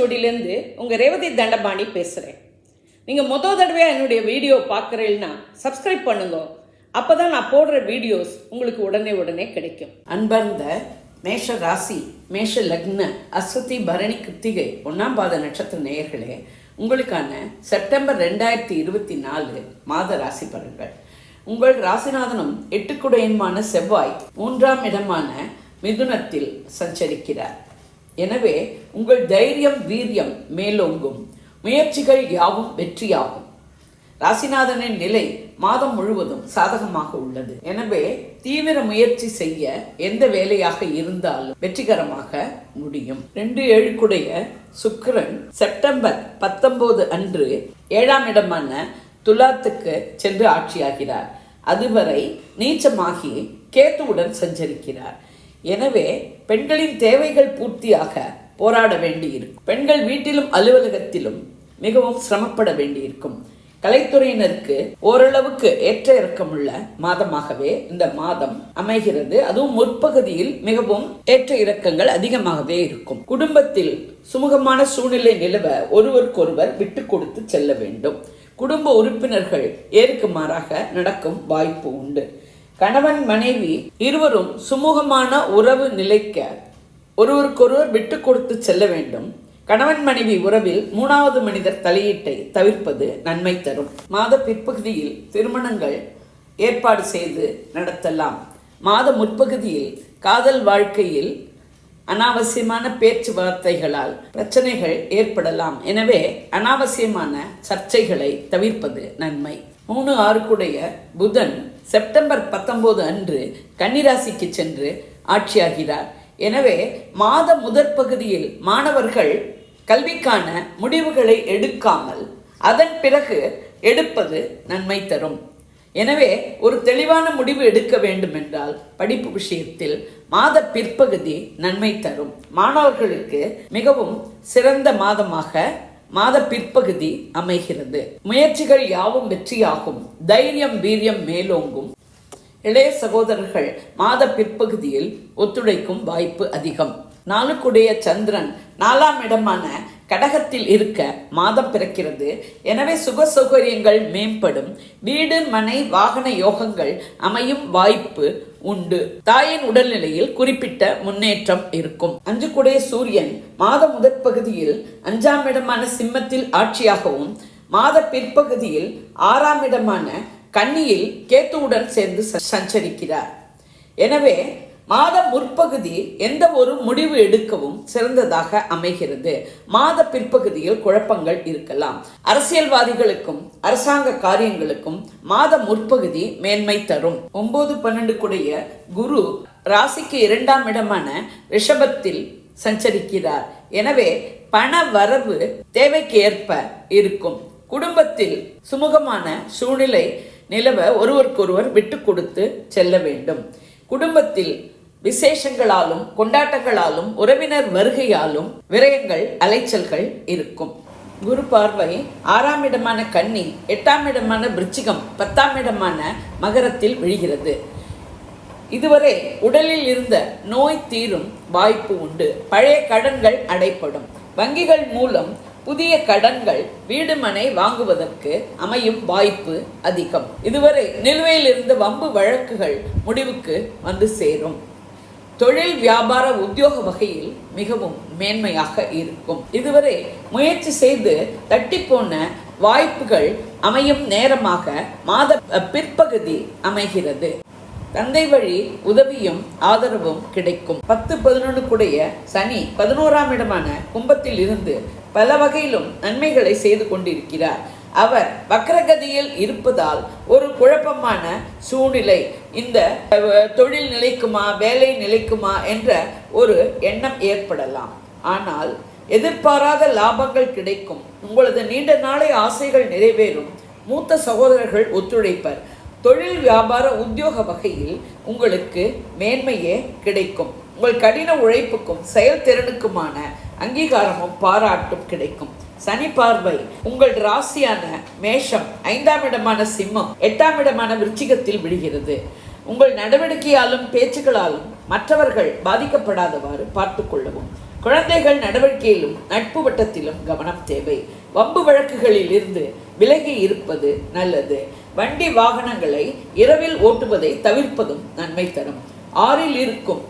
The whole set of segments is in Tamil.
ஓலைச்சுவடியிலேருந்து உங்கள் ரேவதி தண்டபாணி பேசுகிறேன் நீங்கள் மொதல் தடவையாக என்னுடைய வீடியோ பார்க்குறீங்கன்னா சப்ஸ்கிரைப் பண்ணுங்க. அப்போ தான் நான் போடுற வீடியோஸ் உங்களுக்கு உடனே உடனே கிடைக்கும். அன்பர்ந்த மேஷ ராசி மேஷ லக்ன அஸ்வதி பரணி கிருத்திகை ஒன்றாம் பாத நட்சத்திர நேயர்களே உங்களுக்கான செப்டம்பர் ரெண்டாயிரத்தி இருபத்தி நாலு மாத ராசி பலன்கள். உங்கள் ராசிநாதனும் எட்டுக்குடையுமான செவ்வாய் மூன்றாம் இடமான மிதுனத்தில் சஞ்சரிக்கிறார். எனவே உங்கள் தைரியம் வீரியம் மேலோங்கும். முயற்சிகள் யாவும் வெற்றியாகும். ராசிநாதனின் நிலை மாதம் முழுவதும் சாதகமாக உள்ளது. எனவே தீவிர முயற்சி செய்ய எந்த வேலையாக இருந்தாலும் வெற்றிகரமாக முடியும். ரெண்டு ஏழுக்குடைய சுக்கிரன் செப்டம்பர் பத்தொன்பது அன்று ஏழாம் இடமான துலாத்துக்கு சென்று ஆட்சியாகிறார். அதுவரை நீச்சமாகி கேத்துவுடன் சஞ்சரிக்கிறார். எனவே பெண்களின் தேவைகள் பூர்த்தியாக போராட வேண்டியிருக்கும். பெண்கள் வீட்டிலும் அலுவலகத்திலும் மிகவும் சிரமப்பட வேண்டியிருக்கும். கலைத்துறையினருக்கு ஓரளவுக்கு ஏற்ற இறக்கமுள்ள மாதமாகவே இந்த மாதம் அமைகிறது. அதுவும் முற்பகுதியில் மிகவும் ஏற்ற இறக்கங்கள் அதிகமாகவே இருக்கும். குடும்பத்தில் சுமூகமான சூழ்நிலை நிலவ ஒருவருக்கொருவர் விட்டு கொடுத்து செல்ல வேண்டும். குடும்ப உறுப்பினர்கள் ஏற்கு மாறாக நடக்கும் வாய்ப்பு உண்டு. கணவன் மனைவி இருவரும் சுமூகமான உறவு நிலைக்க ஒருவருக்கொருவர் விட்டு கொடுத்து செல்ல வேண்டும். கணவன் மனைவி உறவில் மூணாவது மனிதர் தலையீட்டை தவிர்ப்பது நன்மை தரும். மாத பிற்பகுதியில் திருமணங்கள் ஏற்பாடு செய்து நடத்தலாம். மாத முற்பகுதியில் காதல் வாழ்க்கையில் அனாவசியமான பேச்சுவார்த்தைகளால் பிரச்சனைகள் ஏற்படலாம். எனவே அனாவசியமான சர்ச்சைகளை தவிர்ப்பது நன்மை. மூணு ஆறுக்குடைய புதன் செப்டம்பர் பத்தொன்பது அன்று கன்னிராசிக்கு சென்று ஆட்சியாகிறார். எனவே மாத முதற் பகுதியில் மாணவர்கள் கல்விக்கான முடிவுகளை எடுக்காமல் அதன் பிறகு எடுப்பது நன்மை தரும். எனவே ஒரு தெளிவான முடிவு எடுக்க வேண்டும் என்றால் படிப்பு விஷயத்தில் மாத பிற்பகுதி நன்மை தரும். மாணவர்களுக்கு மிகவும் சிறந்த மாதமாக மாத பிற்பகுதி அமைகிறது. முயற்சிகள் யாவும் வெற்றியாகும். தைரியம் வீரியம் மேலோங்கும். இளைய சகோதரர்கள் மாத பிற்பகுதியில் ஒத்துழைக்கும் வாய்ப்பு அதிகம். நாளுக்குடைய சந்திரன் நாலாம் இடமான கடகத்தில் இருக்க மாதம் பிறக்கிறது. எனவே சுக சௌகரியங்கள் மேம்படும். வீடு மனை வாகன யோகங்கள் அமையும் வாய்ப்பு உண்டு. தாயின் உடல்நிலையில் குறிப்பிட்ட முன்னேற்றம் இருக்கும். அஞ்சு அஞ்சுக்குடைய சூரியன் மாத முதற் பகுதியில் அஞ்சாம் இடமான சிம்மத்தில் ஆட்சியாகவும் மாத பிற்பகுதியில் ஆறாம் இடமான கன்னியில் கேத்துவுடன் சேர்ந்து சஞ்சரிக்கிறார். எனவே மாத முற்பகுதி எந்த ஒரு முடிவு எடுக்கவும் சிறந்ததாக அமைகிறது. மாத பிற்பகுதியில் குழப்பங்கள் இருக்கலாம். அரசியல்வாதிகளுக்கும் அரசாங்க காரியங்களுக்கும் மாத முற்பகுதி மேன்மை தரும். ஒன்பது பன்னெண்டு கூடிய குரு ராசிக்கு இரண்டாம் இடமான ரிஷபத்தில் சஞ்சரிக்கிறார். எனவே பண வரவு தேவைக்கு ஏற்ப இருக்கும். குடும்பத்தில் சுமூகமான சூழ்நிலை நிலவ ஒருவருக்கொருவர் விட்டு கொடுத்து செல்ல வேண்டும். குடும்பத்தில் விசேஷங்களாலும் கொண்டாட்டங்களாலும் உறவினர் வருகையாலும் விரயங்கள் அலைச்சல்கள் இருக்கும். குரு பார்வை ஆறாம் இடமான கன்னி எட்டாம் இடமான விருச்சிகம் பத்தாம் இடமான மகரத்தில் விழுகிறது. இதுவரை உடலில் இருந்த நோய் தீரும் வாய்ப்பு உண்டு. பழைய கடன்கள் அடைப்படும். வங்கிகள் மூலம் புதிய கடன்கள் வீடு மனை வாங்குவதற்கு அமையும் வாய்ப்பு அதிகம். இதுவரை நிலுவையில் இருந்த வம்பு வழக்குகள் முடிவுக்கு வந்து சேரும். தொழில் வியாபார உத்தியோக வகையில் மிகவும் மேன்மையாக இருக்கும். இதுவரை முயற்சி செய்து தட்டிப்போன வாய்ப்புகள் அமையும் நேரமாக மாத பிற்பகுதி அமைகிறது. தந்தை வழி உதவியும் ஆதரவும் கிடைக்கும். பத்து பதினொன்றுக்குடைய சனி பதினோராம் இடமான கும்பத்தில் இருந்து பல வகையிலும் நன்மைகளை செய்து கொண்டிருக்கிறார். அவர் வக்ரகதியில் இருப்பதால் ஒரு குழப்பமான சூழ்நிலை. இந்த தொழில் நிலைக்குமா வேலை நிலைக்குமா என்ற ஒரு எண்ணம் ஏற்படலாம். ஆனால் எதிர்பாராத லாபங்கள் கிடைக்கும். உங்களது நீண்ட நாளை ஆசைகள் நிறைவேறும். மூத்த சகோதரர்கள் ஒத்துழைப்பர். தொழில் வியாபார உத்தியோக வகையில் உங்களுக்கு மேன்மையே கிடைக்கும். உங்கள் கடின உழைப்புக்கும் செயல்திறனுக்குமான அங்கீகாரமும் பாராட்டும் கிடைக்கும். சனி பார்வை உங்கள் ராசியான மேஷம் ஐந்தாம் இடமான சிம்மம் எட்டாம் இடமான விருச்சிகத்தில் விடுகிறது உங்கள் நடவடிக்கையாலும் பேச்சுக்களாலும் மற்றவர்கள் பாதிக்கப்படாதவாறு பார்த்து கொள்ளவும். குழந்தைகள் நடவடிக்கையிலும் நட்பு வட்டத்திலும் கவனம் தேவை. வம்பு வழக்குகளில் இருந்து விலகி இருப்பது நல்லது. வண்டி வாகனங்களை இரவில் ஓட்டுவதை தவிர்ப்பதும் நன்மை தரும் ஆறில் இருக்கும்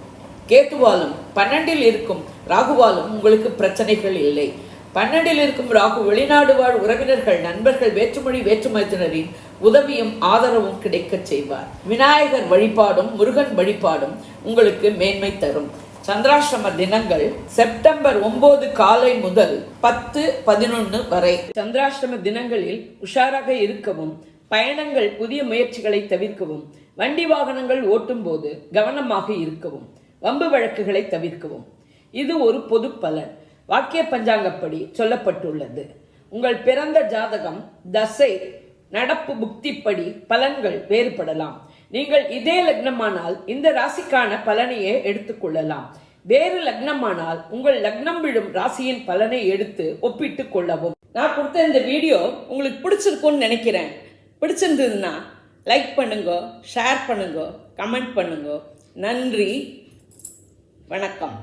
கேத்துவாலும் பன்னெண்டில் இருக்கும் ராகுவாலும் உங்களுக்கு பிரச்சனைகள் இல்லை. பன்னெண்டில் இருக்கும் ராகு வெளிநாடு வாழ் உறவினர்கள் நண்பர்கள் வேற்றுமொழி வேற்றுமத்தினரின் உதவியும் ஆதரவும் கிடைக்கச் செய்வார். விநாயகர் வழிபாடும் முருகன் வழிபாடும் உங்களுக்கு மேன்மை தரும். சந்திராசிரம தினங்கள் செப்டம்பர் ஒன்பது காலை முதல் பத்து பதினொன்று வரை. சந்திராசிரம தினங்களில் உஷாராக இருக்கவும் பயணங்கள் புதிய முயற்சிகளை தவிர்க்கவும் வண்டி வாகனங்கள் ஓட்டும் போது கவனமாக இருக்கவும் வம்பு வழக்குகளை தவிர்க்கவும். இது ஒரு பொது பலன். வாக்கிய பஞ்சாங்கப்படி சொல்லப்பட்டுள்ளது. உங்கள் பிறந்த ஜாதகம் தசை நடப்பு புக்திப்படி பலன்கள் வேறுபடலாம். நீங்கள் இதே லக்னமானால் இந்த ராசிக்கான பலனையே எடுத்துக்கொள்ளலாம் வேறு லக்னமானால் உங்கள் லக்னம் விழும் ராசியின் பலனை எடுத்து ஒப்பிட்டு கொள்ளவும். நான் கொடுத்த இந்த வீடியோ உங்களுக்கு பிடிச்சிருக்கும்னு நினைக்கிறேன். பிடிச்சிருந்ததுன்னா லைக் பண்ணுங்க ஷேர் பண்ணுங்க கமெண்ட் பண்ணுங்க. நன்றி வணக்கம்.